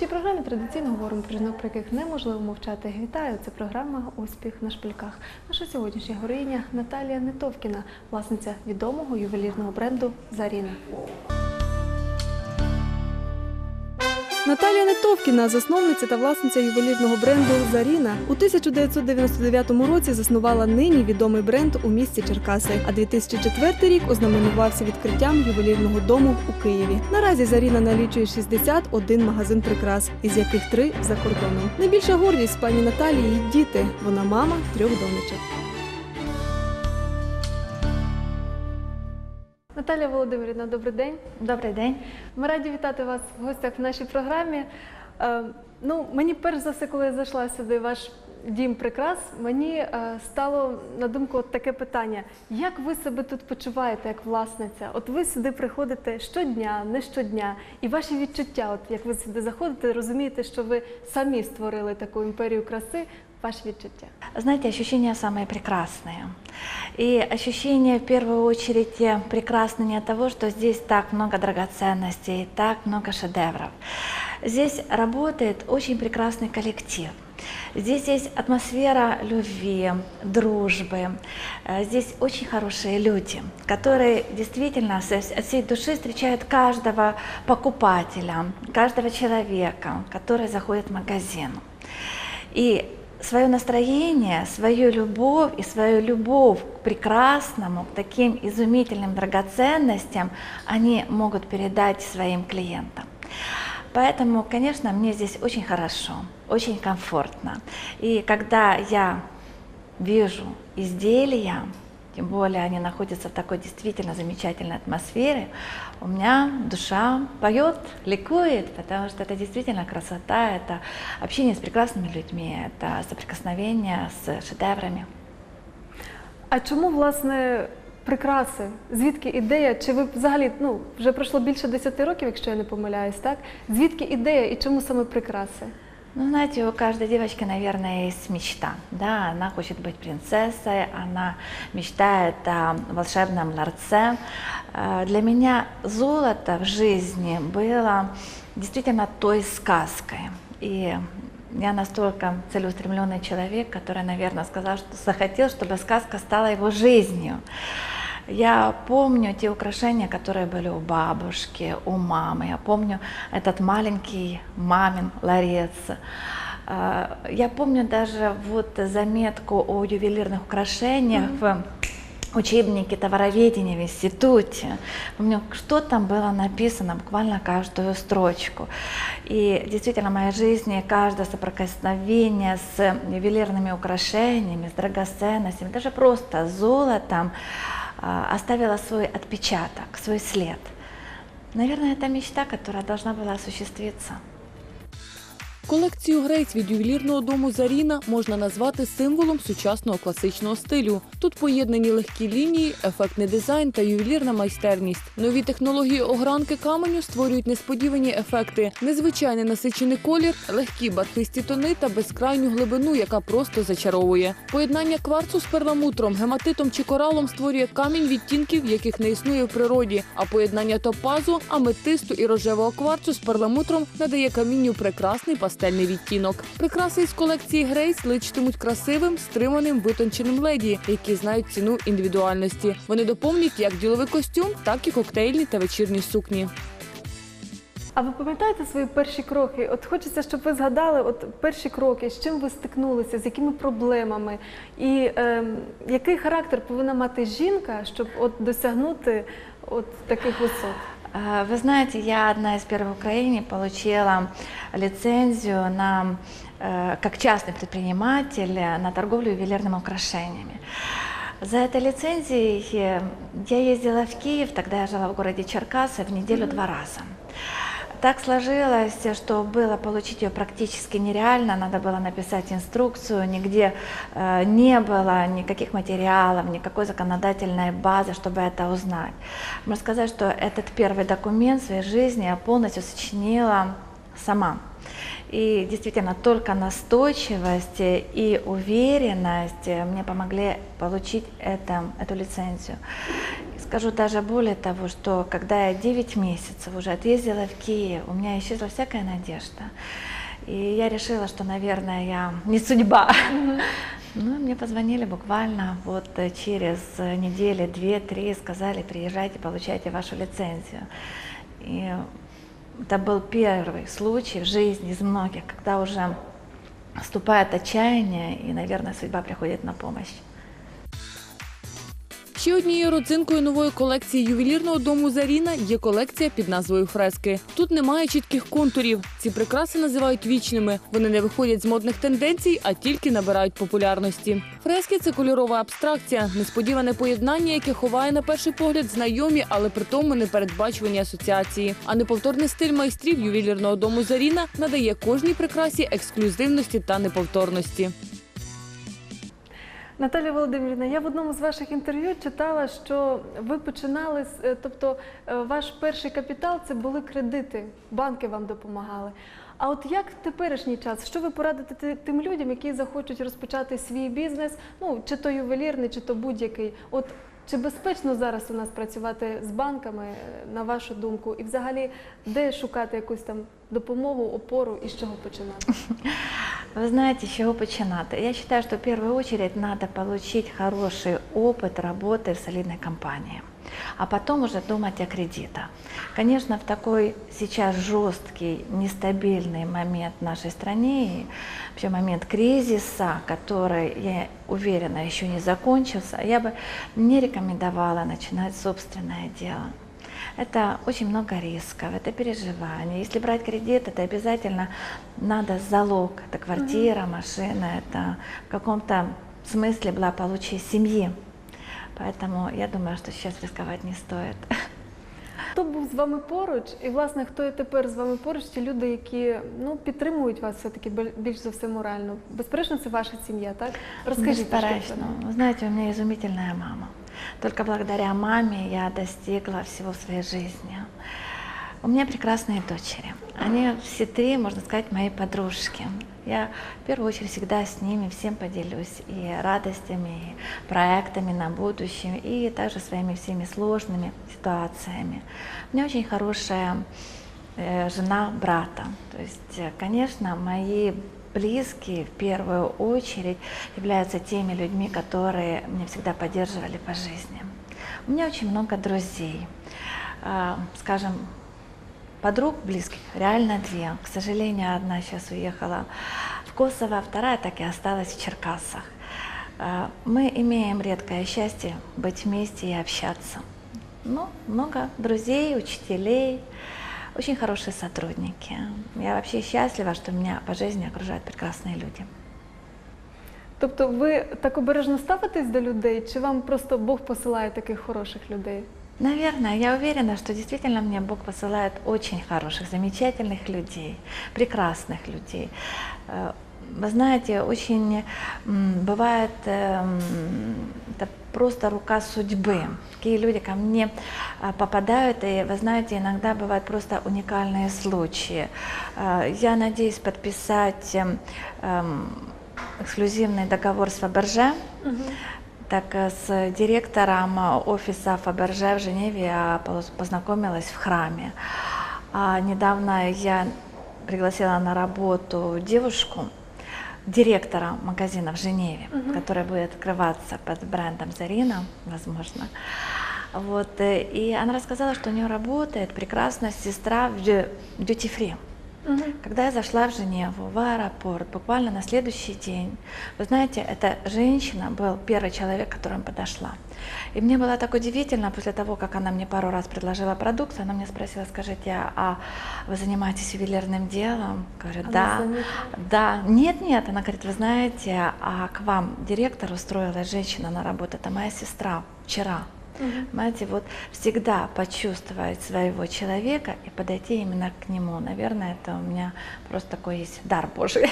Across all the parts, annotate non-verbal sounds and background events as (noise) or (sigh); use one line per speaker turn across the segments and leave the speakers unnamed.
нашій програмі традиційно говоримо про жінок, про яких неможливо мовчати. Вітаю! Це програма Успіх на шпильках. Наша сьогоднішня героїня Наталія Нетовкіна, власниця відомого ювелірного бренду Заріна. Наталія Нетовкіна, засновниця та власниця ювелірного бренду Заріна, у 1999 році заснувала нині відомий бренд у місті Черкаси. А 2004 рік ознаменувався відкриттям ювелірного дому у Києві. Наразі Заріна налічує 61 магазин прикрас, із яких три за кордоном. Найбільша гордість пані Наталії її діти. Вона мама трьох донечок. Наталія Володимирівна, добрий день.
Добрий день.
Ми раді вітати вас в гостях в нашій програмі. Е, ну, мені перш за все, коли я зайшла сюди, в ваш дім прикрас, мені е, стало на думку от таке питання: як ви себе тут почуваєте як власниця? От ви сюди приходите щодня, не щодня, і ваші відчуття, от як ви сюди заходите, розумієте, що ви самі створили таку імперію краси, ваші відчуття.
Знаете, ощущения самые прекрасные. И ощущения в первую очередь э, прекрасны не от того, что здесь так много драгоценностей, так много шедевров. Здесь работает очень прекрасный коллектив. Здесь есть атмосфера любви, дружбы. Э, Здесь очень хорошие люди, которые действительно от всей души встречают каждого покупателя, каждого человека, который заходит в магазин. И свое настроение, свою любовь и свою любовь к прекрасному, к таким изумительным драгоценностям они могут передать своим клиентам. Поэтому, конечно, мне здесь очень хорошо, очень комфортно. И когда я вижу изделия, тем более они находятся в такой действительно замечательной атмосфере, у меня душа поет, ликует, потому что это действительно красота, это общение с прекрасными людьми, это соприкосновение с шедеврами.
А чому власне прикраси? Звідки ідея? Чи ви взагалі ну вже пройшло більше 10 років, якщо я не помиляюсь, так? Звідки ідея і чому саме прикраси?
Ну, знаете, у каждой девочки, наверное, есть мечта. Да, она хочет быть принцессой, она мечтает о волшебном ларце. Э, Для меня золото в жизни было действительно той сказкой. И я настолько целеустремленный человек, который, наверное, сказал, что захотел, чтобы сказка стала его жизнью. Я помню те украшения, которые были у бабушки, у мамы. Я помню этот маленький мамин ларец. Э, Я помню даже вот заметку о ювелирных украшениях в учебнике товароведения в институте. Помню, что там было написано, буквально каждую строчку. И действительно, в моей жизни каждое соприкосновение с ювелирными украшениями, с драгоценностями, даже просто золотом, а, оставила свой отпечаток, свой след. Наверное, это мечта, которая должна была осуществиться.
Колекцію грейс від ювелірного дому Заріна можна назвати символом сучасного класичного стилю. Тут поєднані легкі лінії, ефектний дизайн та ювелірна майстерність. Нові технології огранки каменю створюють несподівані ефекти, незвичайний насичений колір, легкі бархисті тони та безкрайню глибину, яка просто зачаровує. Поєднання кварцу з перламутром, гематитом чи коралом створює камінь відтінків, яких не існує в природі. А поєднання топазу, аметисту і рожевого кварцу з перламутром надає камінню прекрасний пастельний відтінок. Прикраси із колекції Грейс личитимуть красивим, стриманим, витонченим леді, які знають ціну індивідуальності. Вони доповнять як діловий костюм, так і коктейльні та вечірні сукні.
А ви пам'ятаєте свої перші кроки? От хочеться, щоб ви згадали от перші кроки, з чим ви стикнулися, з якими проблемами, і ем, який характер повинна мати жінка, щоб от досягнути от таких висот?
Э, Вы знаете, я одна из первых в Украине получила лицензию на, э, как частный предприниматель на торговлю ювелирными украшениями. За этой лицензией я ездила в Киев, тогда я жила в городе Черкасы, в неделю два раза. Так сложилось, что было получить ее практически нереально, надо было написать инструкцию, нигде э, не было никаких материалов, никакой законодательной базы, чтобы это узнать. Можно сказать, что этот первый документ в своей жизни я полностью сочинила сама. И действительно, только настойчивость и уверенность мне помогли получить это, эту лицензию. Скажу даже более того, что когда я 9 месяцев уже отъездила в Киев, у меня исчезла всякая надежда. И я решила, что, наверное, я не судьба. Ну, и мне позвонили буквально вот через недели, две-три, сказали, приезжайте, получайте вашу лицензию. И это был первый случай в жизни из многих, когда уже наступает отчаяние, и, наверное, судьба приходит на помощь.
Ще однією родзинкою нової колекції ювелірного дому Заріна є колекція під назвою Фрески. Тут немає чітких контурів. Ці прикраси називають вічними. Вони не виходять з модних тенденцій, а тільки набирають популярності. Фрески це кольорова абстракція, несподіване поєднання, яке ховає на перший погляд знайомі, але при тому непередбачувані асоціації. А неповторний стиль майстрів ювелірного дому Заріна надає кожній прикрасі ексклюзивності та неповторності.
Наталя Володимирівна, я в одному з ваших інтерв'ю читала, що ви починали, з- е, тобто е, ваш перший капітал це були кредити, банки вам допомагали. А от як в теперішній час, що ви порадите тим людям, які захочуть розпочати свій бізнес, ну чи то ювелірний, чи то будь-який? От чи безпечно зараз у нас працювати з банками, е, на вашу думку, і взагалі де шукати якусь там допомогу, опору і з чого починати? (laughs)
Вы знаете, с чего починать? Я считаю, что в первую очередь надо получить хороший опыт работы в солидной компании, а потом уже думать о кредитах. Конечно, в такой сейчас жесткий, нестабильный момент в нашей стране, и вообще момент кризиса, который, я уверена, еще не закончился, я бы не рекомендовала начинать собственное дело. Это очень много рисков, это переживания. Если брать кредит, это обязательно надо залог. Это квартира, машина, это в каком-то смысле благополучие семьи. Поэтому я думаю, что сейчас рисковать не стоит.
Хто був з вами поруч, і власне хто є тепер з вами поруч, ті люди, які ну підтримують вас все таки більш за все морально. Безперечно, це ваша сім'я, так? Розкажіть трошки про
Беспорядочно.
неї.
Вы знаете, у меня изумительная мама. Только благодаря маме я достигла всего в своей жизни. У меня прекрасные дочери. Они все три, можно сказать, мои подружки. Я в первую очередь всегда с ними всем поделюсь и радостями, и проектами на будущее, и также своими всеми сложными ситуациями. У меня очень хорошая э, жена брата. То есть, э, конечно, мои близкие в первую очередь являются теми людьми, которые меня всегда поддерживали по жизни. У меня очень много друзей. А, Скажем, подруг близких реально две. К сожалению, одна сейчас уехала в Косово, а вторая так и осталась в Черкасах. А, Мы имеем редкое счастье быть вместе и общаться. Ну, много друзей, учителей, очень хорошие сотрудники. Я вообще счастлива, что меня по жизни окружают прекрасные люди.
Тобто ви так обережно ставитесь до людей, чи вам просто Бог посилає таких хороших людей?
Наверное, я уверена, что действительно мне Бог посылает очень хороших, замечательных людей, прекрасных людей. Э, Вы знаете, очень бывает эм, это просто рука судьбы. Такие люди ко мне а, попадают, и вы знаете, иногда бывают просто уникальные случаи. Э, Я надеюсь подписать эм, эм, эксклюзивный договор с Фаберже. Так э, с директором э, офиса Фаберже в Женеве я поз- познакомилась в храме. А недавно я пригласила на работу девушку, директора магазина в Женеве, который будет открываться под брендом Зарина, возможно. Вот, э, и она рассказала, что у нее работает прекрасная сестра в дю- Когда я зашла в Женеву, в аэропорт, буквально на следующий день, вы знаете, эта женщина был первый человек, к которому подошла. И мне было так удивительно, после того, как она мне пару раз предложила продукцию, она мне спросила, скажите, а вы занимаетесь ювелирным делом? Говорю,
Она
да.
занята.
Да, нет, нет, она говорит, вы знаете, а к вам директор устроилась женщина на работу, это моя сестра вчера. Понимаете, вот всегда почувствовать своего человека и подойти именно к нему. Наверное, это у меня просто такой есть дар Божий.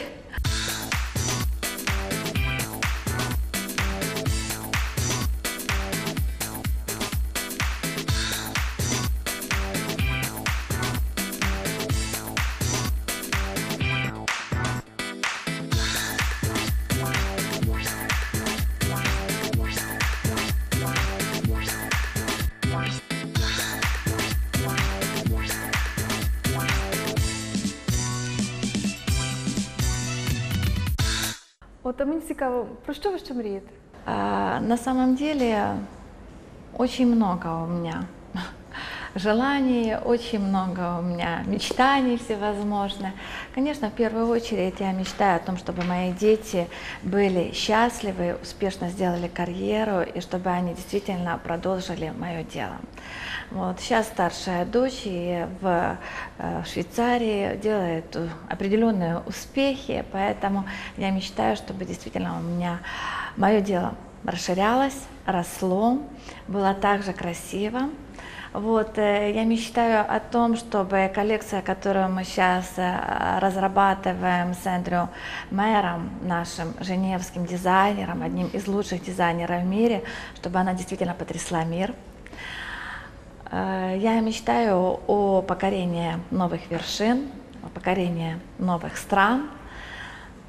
От а мені цікаво, про що ви ще мрієте?
А, На самом деле очень много у меня желаний, очень много у меня мечтаний всевозможных. Конечно, в первую очередь я мечтаю о том, чтобы мои дети были счастливы, успешно сделали карьеру и чтобы они действительно продолжили мое дело. Вот. Сейчас старшая дочь и в э, Швейцарии делает определенные успехи, поэтому я мечтаю, чтобы действительно у меня мое дело расширялось, росло, было также красиво. Вот, э, я мечтаю о том, чтобы коллекция, которую мы сейчас э, разрабатываем с Эндрю Мэром, нашим женевским дизайнером, одним из лучших дизайнеров в мире, чтобы она действительно потрясла мир. Э, Я мечтаю о покорении новых вершин, о покорении новых стран,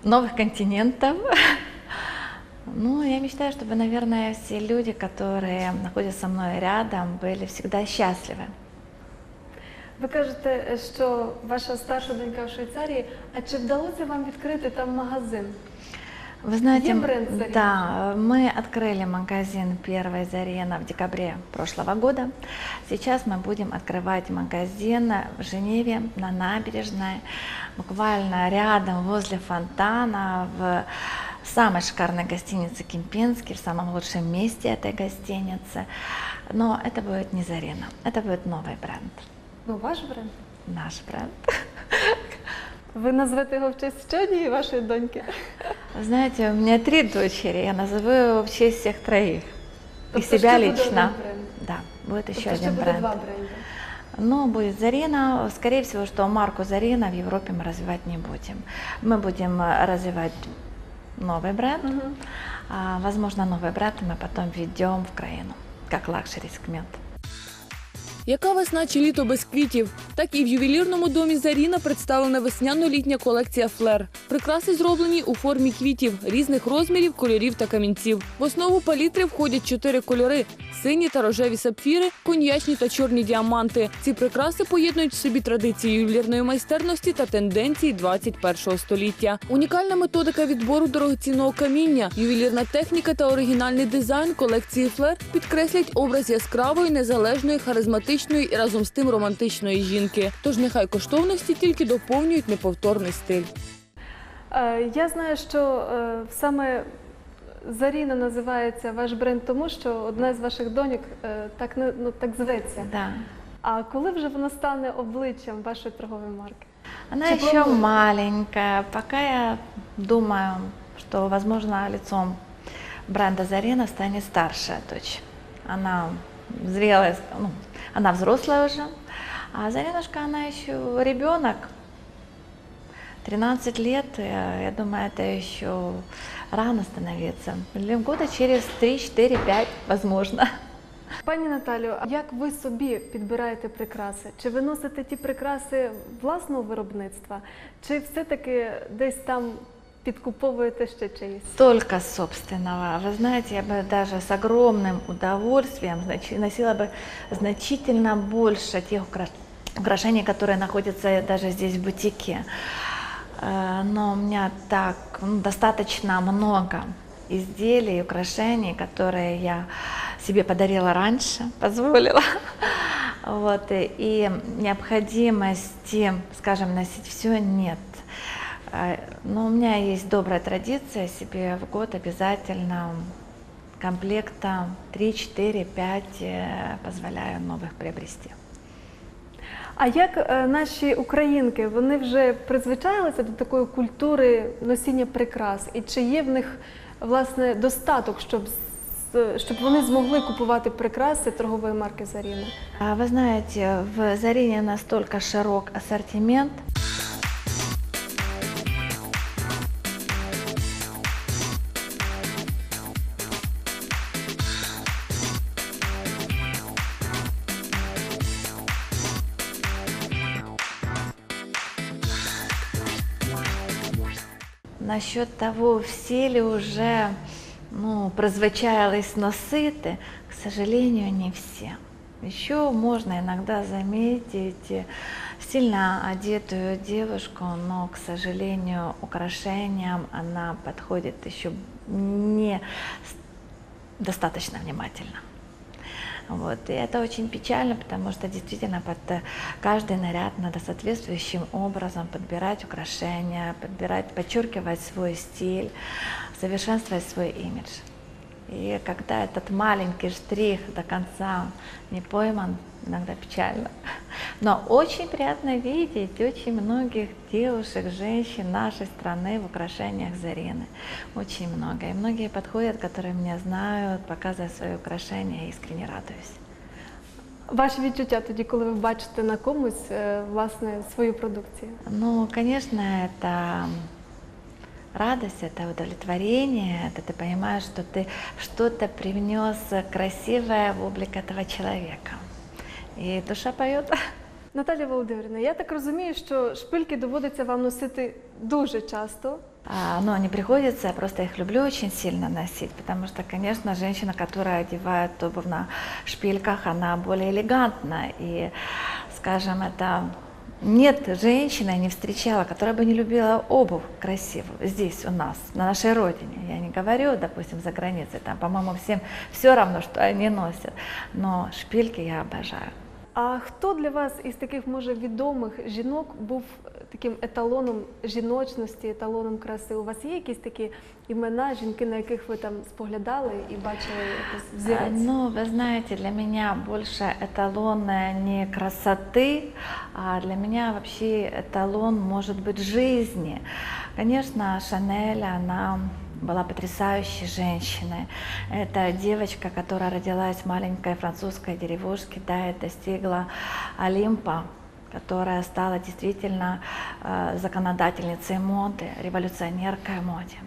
новых континентов. (laughs) Ну, я мечтаю, чтобы, наверное, все люди, которые находятся со мной рядом, были всегда счастливы.
Ви кажете, що ваша старша донька в Швейцарії. А чи вдалося вам відкрити там магазин?
Вы знаете,
Где бренд «Зарина»?
да, мы открыли магазин «Первая Зарина» в декабре прошлого года. Сейчас мы будем открывать магазин в Женеве на набережной, буквально рядом возле фонтана, в самой шикарной гостинице Кемпинский, в самом лучшем месте этой гостиницы. Но это будет не Зарина, это будет новый бренд,
Ну, ваш бренд.
наш бренд.
Ви назвете його в честь ще однієї вашої доньки?
Вы знаете, у меня три дочери, я назову его в честь всех троих. И
Тобто
себя
ще буде
лично.
один бренд?
Да, будет еще
Тобто ще
один
буде
бренд.
два бренди.
Ну, будет Зарина. Скорее всего, что марку Зарина в Европе мы развивать не будем. Мы будем э, развивать новый бренд.
Мгм.
А, возможно, новый бренд мы потом введем в краину, как лакшери сегмент.
Яка весна чи літо без квітів? Так і в ювелірному домі Заріна представлена весняно-літня колекція флер. Прикраси зроблені у формі квітів різних розмірів, кольорів та камінців. В основу палітри входять чотири кольори: сині та рожеві сапфіри, коньячні та чорні діаманти. Ці прикраси поєднують в собі традиції ювелірної майстерності та тенденції 21 століття. Унікальна методика відбору дорогоцінного каміння, ювелірна техніка та оригінальний дизайн колекції флер підкреслять образ яскравої, незалежної, харизматичної і разом з тим романтичної жінки. Тож нехай коштовності тільки доповнюють неповторний стиль.
Е, Я знаю, що е, саме Заріна називається ваш бренд, тому що одна з ваших доньок е, так ну так зветься.
Да.
А коли вже вона стане обличчям вашої торгової марки?
Она
Чи
еще
пробовали?
маленькая. Пока я думаю, что, возможно, лицом бренда Зарина станет старшая дочь. Она зрелая, ну, она взрослая уже. А Заринушка, она еще ребенок. 13 лет, э, я думаю, это еще рано становиться. Года через 3, 4, 5, возможно.
Пані Наталю, а як ви собі підбираєте прикраси? Чи ви носите ті прикраси власного виробництва, чи все-таки десь там підкуповуєте ще чиїсь?
Только собственного. Вы знаете, я бы даже с огромным удовольствием значи- носила бы значительно больше тех укра- украшений, которые находятся даже здесь в бутике. Э, Но у меня так ну, достаточно много изделий, украшений, которые я себе подарила раньше, (laughs) позволила. Вот, и- и необходимости, скажем, носить все нет. Э, Но у меня есть добрая традиция себе в год обязательно комплекта 3, 4, 5 э, позволяю новых приобрести.
А як е, наші українки вони вже призвичаїлися до такої культури носіння прикрас? І чи є в них власне достаток, щоб з- щоб вони змогли купувати прикраси торгової марки Заріна?
А Вы знаете, в Зарине настолько широк ассортимент, Насчет того, все ли уже ну, призвичаїлись носити, к сожалению, не все. Еще можно иногда заметить сильно одетую девушку, но, к сожалению, украшениям она подходит еще не достаточно внимательно. Вот. И это очень печально, потому что действительно под э, каждый наряд надо соответствующим образом подбирать украшения, подбирать, подчеркивать свой стиль, совершенствовать свой имидж. И когда этот маленький штрих до конца не пойман, иногда печально. Но очень приятно видеть очень многих девушек, женщин нашей страны в украшениях Зарины. Очень много. И многие подходят, которые меня знают, показывают свои украшения, я искренне радуюсь.
Ваші відчуття тоді, коли ви бачите на комусь е, власне свою продукцію?
Ну, конечно, это радость, это удовлетворение, это ты понимаешь, что ты что-то привнес красивое в облик этого человека. И душа поет. (laughs)
Наталя Володимирівна, я так розумію, що шпильки доводиться вам носити дуже часто.
А, Но не приходится, я просто их люблю очень сильно носить, потому что, конечно, женщина, которая одевает обувь на шпильках, она более элегантна. И, скажем, это нет женщины, я не встречала, которая бы не любила обувь красивую здесь у нас, на нашей родине. Я не говорю, допустим, за границей, там, по-моему, всем все равно, что они носят. Но шпильки я обожаю.
А хто для вас із таких може відомих жінок був е, таким еталоном жіночності, еталоном краси? У вас є якісь такі імена, жінки, на яких ви там споглядали і бачили якось
А,
взірець?
Ну, вы знаете, для меня больше эталон э, не красоты, а для меня вообще эталон может быть жизни. Конечно, Шанель, она была потрясающей женщиной. Это девочка, которая родилась в маленькой французской деревушке, да, и достигла Олимпа, которая стала действительно э, законодательницей моды, революционеркой в моде.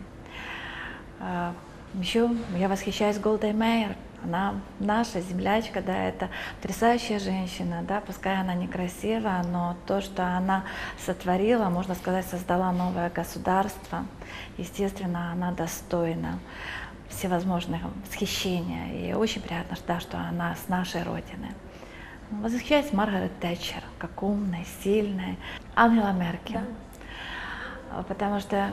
А, Еще я восхищаюсь Голдой Мейер. Она наша землячка, да, это потрясающая женщина, да, пускай она некрасива, но то, что она сотворила, можно сказать, создала новое государство. Естественно, она достойна всевозможных восхищения. И очень приятно, да, что она с нашей Родины. Восхищаюсь Маргарет Тэтчер, как умной, сильной. Ангела Меркель. А, Потому что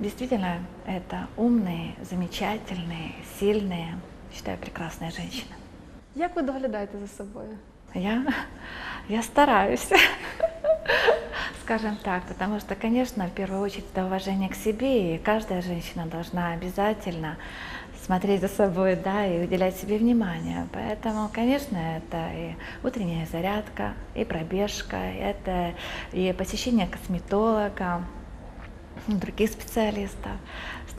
действительно это умные, замечательные, сильные, считаю, прекрасные женщины.
Як ви доглядаєте за собою?
Я, я стараюсь, (laughs) скажем так, потому что, конечно, в первую очередь это уважение к себе, и каждая женщина должна обязательно смотреть за собой, да, и уделять себе внимание. Поэтому, конечно, это и утренняя зарядка, и пробежка, это и посещение косметолога, других специалистов.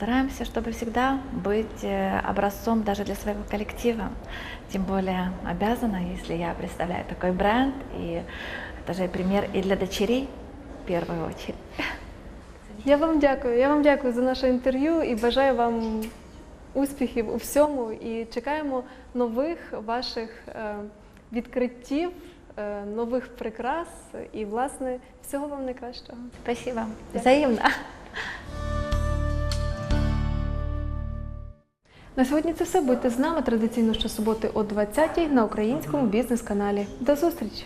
Стараемся, чтобы всегда быть э, образцом даже для своего коллектива. Тем более обязана, если я представляю такой бренд, и это же пример и для дочерей в первую очередь.
Я вам дякую. Я вам дякую за наше інтерв'ю і бажаю вам успіхів у всьому. І чекаємо нових ваших е, відкриттів, е, нових прикрас і, власне, всього вам найкращого.
Спасибо. Взаимно.
На сьогодні це все. Будьте з нами традиційно щосуботи о 20-й на українському бізнес-каналі. До зустрічі!